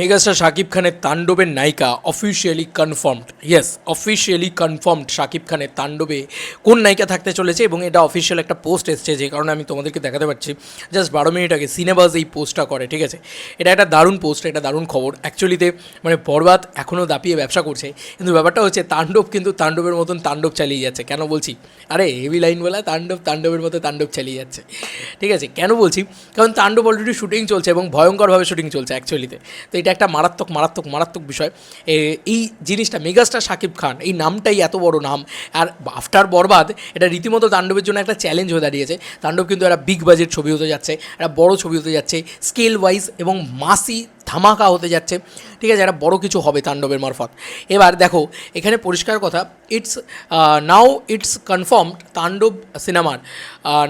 Megastar Shakib খানের তাণ্ডবের নায়িকা officially confirmed yes officially confirmed Shakib খানের তাণ্ডবে কোন নায়িকা থাকতে চলেছে এবং এটা অফিসিয়াল একটা পোস্ট এসছে, যে কারণে আমি তোমাদেরকে দেখাতে পারছি। জাস্ট বারো মিনিট আগে সিনেবাজ এই পোস্টটা করে, ঠিক আছে? এটা একটা দারুণ পোস্ট এটা দারুণ খবর। অ্যাকচুয়ালিতে মানে বরবাদ এখনও দাপিয়ে ব্যবসা করছে, কিন্তু ব্যাপারটা হচ্ছে তাণ্ডব কিন্তু তাণ্ডবের মতন তাণ্ডব চালিয়ে যাচ্ছে। কেন বলছি? আরে হেভি লাইন বলা তাণ্ডব, তাণ্ডবের মতো তাণ্ডব চালিয়ে যাচ্ছে। ঠিক আছে? কেন বলছি? কারণ তাণ্ডব অলরেডি শুটিং চলছে এবং ভয়ঙ্করভাবে শুটিং চলছে অ্যাকচুয়ালিতে তো এটা একটা মারাত্মক মারাত্মক মারাত্মক বিষয়। এই জিনিসটা মেগাস্টার শাকিব খান, এই নামটাই এত বড় নাম। আর আফটার বরবাদ, এটা রীতিমতো তাণ্ডবের জন্য একটা চ্যালেঞ্জ হয়ে দাঁড়িয়েছে। তাণ্ডব কিন্তু একটা বিগ বাজেট ছবি হতে যাচ্ছে, একটা বড় ছবি হতে যাচ্ছে। স্কেল ওয়াইজ এবং মাসি ধামাকা হতে যাচ্ছে। ঠিক আছে, একটা বড় কিছু হবে তাণ্ডবের মারফত। এবার দেখো, এখানে পরিষ্কার কথা ইটস নাও ইটস কনফার্ম তাণ্ডব সিনেমার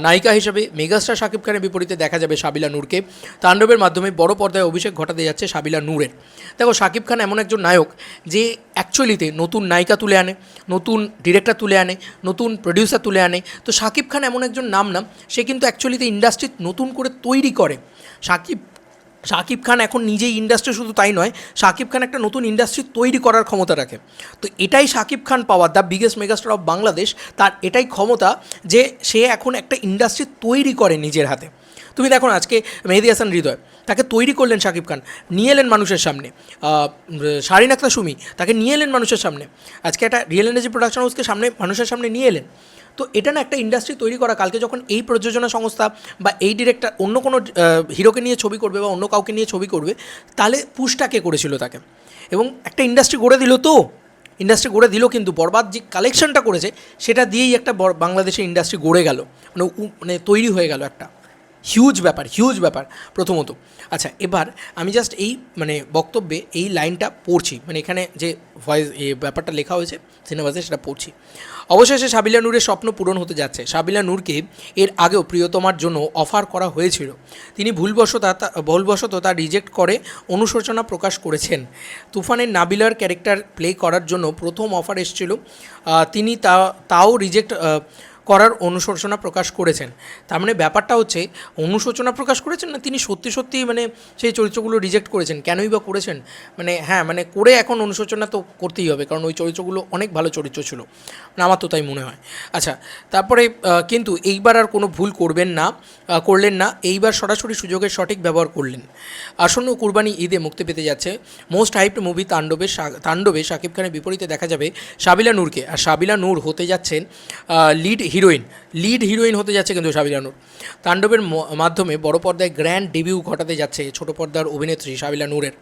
নায়িকা হিসেবে মেগাস্টার শাকিব খানের বিপরীতে দেখা যাবে সাবিলা নূরকে। তাণ্ডবের মাধ্যমে বড় পর্দায় অভিষেক ঘটাতে যাচ্ছে সাবিলা নূরের। দেখো, শাকিব খান এমন একজন নায়ক যে অ্যাকচুয়ালিতে নতুন নায়িকা তুলে আনে, নতুন ডিরেক্টর তুলে আনে, নতুন প্রডিউসার তুলে আনে। তো শাকিব খান এমন একজন নাম না, সে কিন্তু অ্যাকচুয়ালিতে ইন্ডাস্ট্রি নতুন করে তৈরি করে। শাকিব শাকিব খান এখন নিজেই ইন্ডাস্ট্রি শুধু তাই নয়, শাকিব খান একটা নতুন ইন্ডাস্ট্রি তৈরি করার ক্ষমতা রাখে। তো এটাই Shakib Khan power the biggest megastar of Bangladesh তার এটাই ক্ষমতা যে সে এখন একটা ইন্ডাস্ট্রি তৈরি করে নিজের হাতে। তুমি দেখো আজকে মেহেদি হাসান হৃদয়, তাকে তৈরি করলেন শাকিব খান, নিয়ে এলেন মানুষের সামনে। শারিন আক্তার সুমি, তাকে নিয়ে এলেন মানুষের সামনে। আজকে একটা রিয়েল এনার্জি প্রোডাকশন হাউসকে সামনে মানুষের সামনে নিয়ে এলেন। তো এটা না একটা ইন্ডাস্ট্রি তৈরি করা। কালকে যখন এই প্রযোজনা সংস্থা বা এই ডিরেক্টর অন্য কোনো হিরোকে নিয়ে ছবি করবে বা অন্য কাউকে নিয়ে ছবি করবে, তাহলে পুষটা কে করেছিল তাকে? এবং একটা ইন্ডাস্ট্রি গড়ে দিল তো। ইন্ডাস্ট্রি গড়ে দিল কিন্তু, বরবাদ যে কালেকশনটা করেছে, সেটা দিয়েই একটা বাংলাদেশের ইন্ডাস্ট্রি গড়ে গেল। মানে মানে তৈরি হয়ে গেল একটা। হিউজ ব্যাপার হিউজ ব্যাপার প্রথমত। আচ্ছা এবার আমি জাস্ট এই মানে বক্তব্যে এই লাইনটা পড়ছি। মানে এখানে যে ভয়েস ব্যাপারটা লেখা হয়েছে সিনেমাসে সেটা পড়ছি। অবশেষে সাবিলা নূরের স্বপ্ন পূরণ হতে যাচ্ছে। সাবিলা নূরকে এর আগেও প্রিয়তমার জন্য অফার করা হয়েছিল। তিনি ভুলবশত ভুলবশত তা রিজেক্ট করে অনুশোচনা প্রকাশ করেছেন। তুফানের নাবিলার ক্যারেক্টার প্লে করার জন্য প্রথম অফার এসেছিল। তিনি তা, তাও রিজেক্ট করার অনুশোচনা প্রকাশ করেছেন। তার মানে ব্যাপারটা হচ্ছে, অনুশোচনা প্রকাশ করেছেন না তিনি সত্যি সত্যি মানে সেই চরিত্রগুলো রিজেক্ট করেছেন? কেনই বা করেছেন? মানে হ্যাঁ মানে করে এখন অনুশোচনা তো করতেই হবে, কারণ ওই চরিত্রগুলো অনেক ভালো চরিত্র ছিল। মানে আমার তো তাই মনে হয়। আচ্ছা তারপরে কিন্তু এইবার আর কোনো ভুল করবেন না করলেন না, এইবার সরাসরি সুযোগের সঠিক ব্যবহার করলেন। আসন্ন কুরবানি ঈদে মুক্তি পেতে যাচ্ছে মোস্ট হাইপড মুভি তাণ্ডবে তাণ্ডবে শাকিব খানের বিপরীতে দেখা যাবে সাবিলা নূরকে। আর সাবিলা নূর হতে যাচ্ছেন লিড হিরোইন লিড হিরোইন হতে যাচ্ছে কিন্তু সাবিলা নূর তাণ্ডবের মাধ্যমে বড় পর্দায় গ্র্যান্ড ডেবিউ ঘটাতে যাচ্ছে ছোট পর্দার অভিনেত্রী সাবিলা নূরের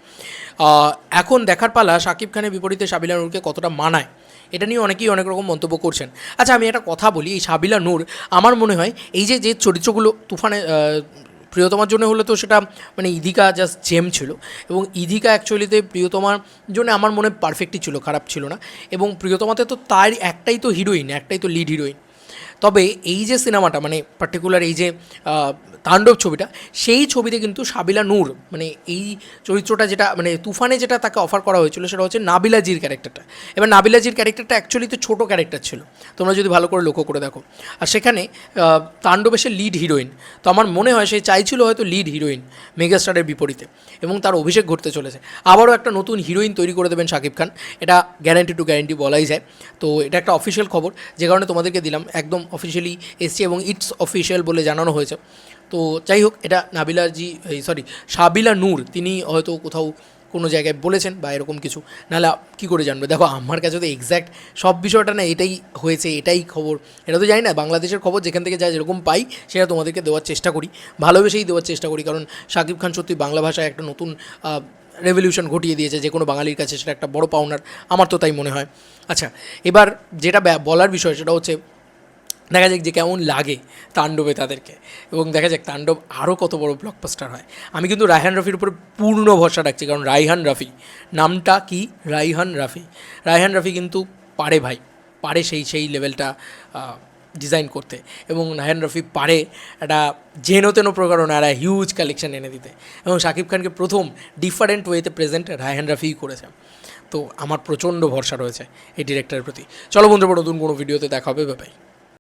এখন দেখার পালা শাকিব খানের বিপরীতে সাবিলা নূরকে কতটা মানায়, এটা নিয়ে অনেকেই অনেক রকম মন্তব্য করছেন। আচ্ছা আমি একটা কথা বলি, এই সাবিলা নূর আমার মনে হয় এই যে যে চরিত্রগুলো তুফানে প্রিয়তমার জন্য হলে তো সেটা মানে ইদিকা জাস্ট জেম ছিল এবং ইদিকা অ্যাকচুয়ালিতে প্রিয়তমার জন্য আমার মনে পারফেক্টই ছিল, খারাপ ছিল না। এবং প্রিয়তমাতে তো তার একটাই তো হিরোইন, একটাই তো লিড হিরোইন। তবে এই যে সিনেমাটা মানে পার্টিকুলার এই যে তাণ্ডব ছবিটা, সেই ছবিতে কিন্তু সাবিলা নূর মানে এই চরিত্রটা যেটা মানে তুফানে যেটা তাকে অফার করা হয়েছিল সেটা হচ্ছে নাবিলাজির ক্যারেক্টারটা এবার নাবিলাজির ক্যারেক্টারটা অ্যাকচুয়ালি তো ছোটো ক্যারেক্টার ছিল। তোমরা যদি ভালো করে লক্ষ্য করে দেখো। আর সেখানে তাণ্ডবে সে লিড হিরোইন তো আমার মনে হয় সে চাইছিল হয়তো লিড হিরোইন মেগাস্টারের বিপরীতে। এবং তার অভিষেক ঘটতে চলেছে। আবারও একটা নতুন হিরোইন তৈরি করে দেবেন শাকিব খান। এটা গ্যারান্টি টু গ্যারান্টি বলাই যায়। তো এটা একটা অফিসিয়াল খবর। যে কারণে তোমাদেরকে দিলাম একদম অফিসিয়ালি এসছে এবং ইটস অফিসিয়াল বলে জানানো হয়েছে। তো যাই হোক, এটা নাবিলাজি, এই সরি সাবিলা নূর, তিনি হয়তো কোথাও কোনো জায়গায় বলেছেন বা এরকম কিছু। নাহলে কী করে জানবে? দেখো, আমার কাছে তো এক্স্যাক্ট সব বিষয়টা না এটাই হয়েছে, এটাই খবর। এটা তো জানি না, বাংলাদেশের খবর যেখান থেকে যা যেরকম পাই, সেটা তোমাদেরকে দেওয়ার চেষ্টা করি। ভালোবেসেই দেওয়ার চেষ্টা করি, কারণ শাকিব খান সত্যি বাংলা ভাষায় একটা নতুন রেভলিউশন ঘটিয়ে দিয়েছে যে কোনো বাঙালির কাছে সেটা একটা বড় পাওনার। আমার তো তাই মনে হয়। আচ্ছা এবার যেটা বলার বিষয় সেটা হচ্ছে দেখা যাক যে কেমন লাগে তাণ্ডবে তাদেরকে। এবং দেখা যাক তাণ্ডব আরও কত বড় ব্লকবাস্টার হয়। আমি কিন্তু রায়হান রাফির উপরে পূর্ণ ভরসা রাখছি, কারণ রাইহান রাফি, নামটা কি? রাইহান রাফি। রায়হান রাফি কিন্তু পারে ভাই, পারে সেই সেই লেভেলটা ডিজাইন করতে। এবং রায়হান রফি পারে একটা যেন তেন প্রকারণে একটা হিউজ কালেকশন এনে দিতে। এবং শাকিব খানকে প্রথম ডিফারেন্ট ওয়েতে প্রেজেন্ট রায়হান রাফিই করেছে। তো আমার প্রচণ্ড ভরসা রয়েছে এই ডিরেক্টরের প্রতি। চলো বন্ধুরা, নতুন কোনো ভিডিওতে দেখা হবে বাই